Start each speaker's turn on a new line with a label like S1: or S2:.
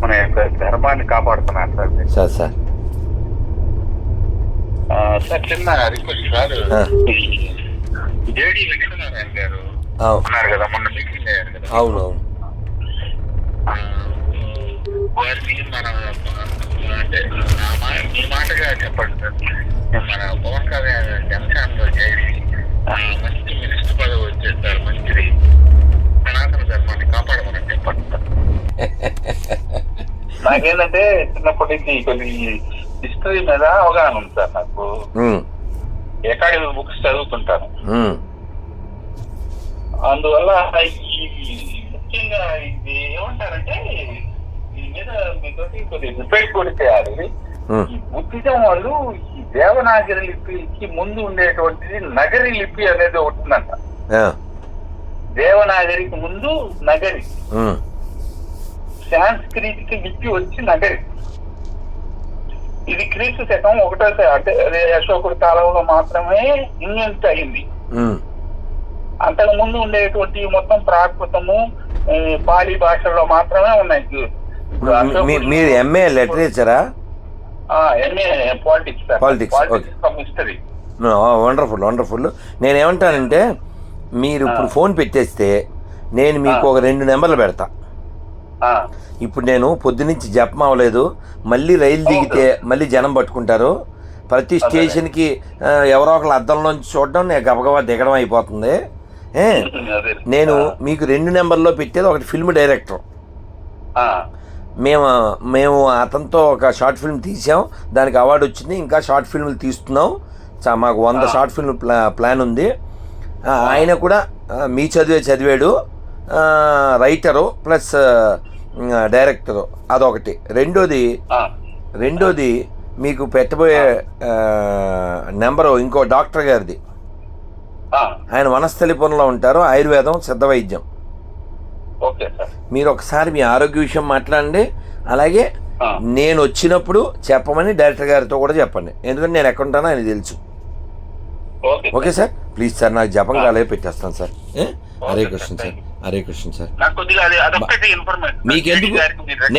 S1: మన యొక్క ధర్మాన్ని కాపాడుతున్నారు సార్ మీరు.
S2: Sir sir.
S1: ఆ, సార్ చిన్న రిక్వెస్ట్ సార్. జేడి లక్ష్మీనారాయణ గారు ఉన్నారు కదా మొన్న మీటింగ్ అయ్యారు కదా.
S2: అవును
S1: వారిని మన అంటే మా- మాటగా చెప్పండి సార్. మన పవన్ కళ్యాణ్ జనసేన లో చేసి ఆ, మంచి మినిస్టర్ పదవి వచ్చేస్తారు మంచిది. సనాతన ధర్మాన్ని కాపాడమని చెప్పండి సార్. నాకేంటంటే చిన్నప్పటి నుంచి కొన్ని హిస్టరీ మీద అవగాహన ఉంది సార్ నాకు. అకాడమిక్ బుక్స్ చదువుతుంటాను. అందువల్ల ఈ ముఖ్యంగా ఇది ఏమంటారంటే దీని మీద మీతోటి కొద్దిగా డిబేట్ కూడా చేయాలి. బుద్ధిజం వాళ్ళు ఈ దేవనాగరి లిపికి ముందు ఉండేటువంటిది నగరి లిపి అనేది ఒకటి ఉందంట.
S2: ఆ,
S1: దేవనాగరికి ముందు నగరి.
S2: ఉమ్,
S1: సాంస్క్రిట్కి లిపి వచ్చి నగరి ఇది క్రీస్తు శకం ఒకటో అంటే అశోకుడి కాలంలో మాత్రమే ఇన్వెంట్ అయింది. అంతకు ముందు ఉండేటువంటి మొత్తం ప్రాకృతము పాలి భాషల్లో మాత్రమే ఉన్నాయి.
S2: మీరు MA లిటరేచరా?
S1: MA politics.
S2: Wonderful wonderful నేను ఏమంటానంటే మీరు ఇప్పుడు ఫోన్ పెట్టేస్తే నేను మీకు ఒక రెండు నెంబర్లు పెడతా. ఇప్పుడు నేను పొద్దునుంచి జపం అవ్వలేదు. మళ్ళీ రైలు దిగితే మళ్ళీ జనం పట్టుకుంటారు. ప్రతి స్టేషన్కి ఎవరో ఒకరు అద్దంలోంచి చూడడం నేను గబగబా దిగడం అయిపోతుంది. నేను మీకు రెండు నెంబర్లో పెట్టేది ఒకటి ఫిల్మ్ డైరెక్టర్. మేము మేము అతనితో ఒక షార్ట్ ఫిల్మ్ తీసాం. దానికి అవార్డు వచ్చింది. ఇంకా షార్ట్ ఫిల్మ్లు తీస్తున్నాం. చా మాకు వంద షార్ట్ ఫిల్మ్ ప్లా ప్లాన్ ఉంది. ఆయన కూడా మీ చదివే చదివాడు. రైటరు ప్లస్ డైరెక్టరు అదొకటి. రెండోది
S1: ఆ,
S2: రెండోది మీకు పెట్టబోయే ఆ, నెంబరు ఇంకో డాక్టర్ గారిది.
S1: ఆ,
S2: ఆయన వనస్థలిపురంలో ఉంటారు ఆయుర్వేదం సిద్ధ వైద్యం
S1: ఓకే సార్.
S2: మీరు ఒకసారి మీ ఆరోగ్య విషయం మాట్లాడండి. అలాగే నేను వచ్చినప్పుడు చెప్పమని డైరెక్టర్ గారితో కూడా చెప్పండి. ఎందుకంటే నేను ఎక్కడ ఉంటానో ఆయన తెలుసు.
S1: Okay
S2: okay sir? Please sir నాకు జపం కాలే పెట్టేస్తాను సార్. ఏ? హరే కృష్ణ సార్ హరే కృష్ణ సార్
S1: నాకు కొద్దిగా అది అదొక్కటి ఇన్ఫర్మేషన్ మీరు
S2: నే-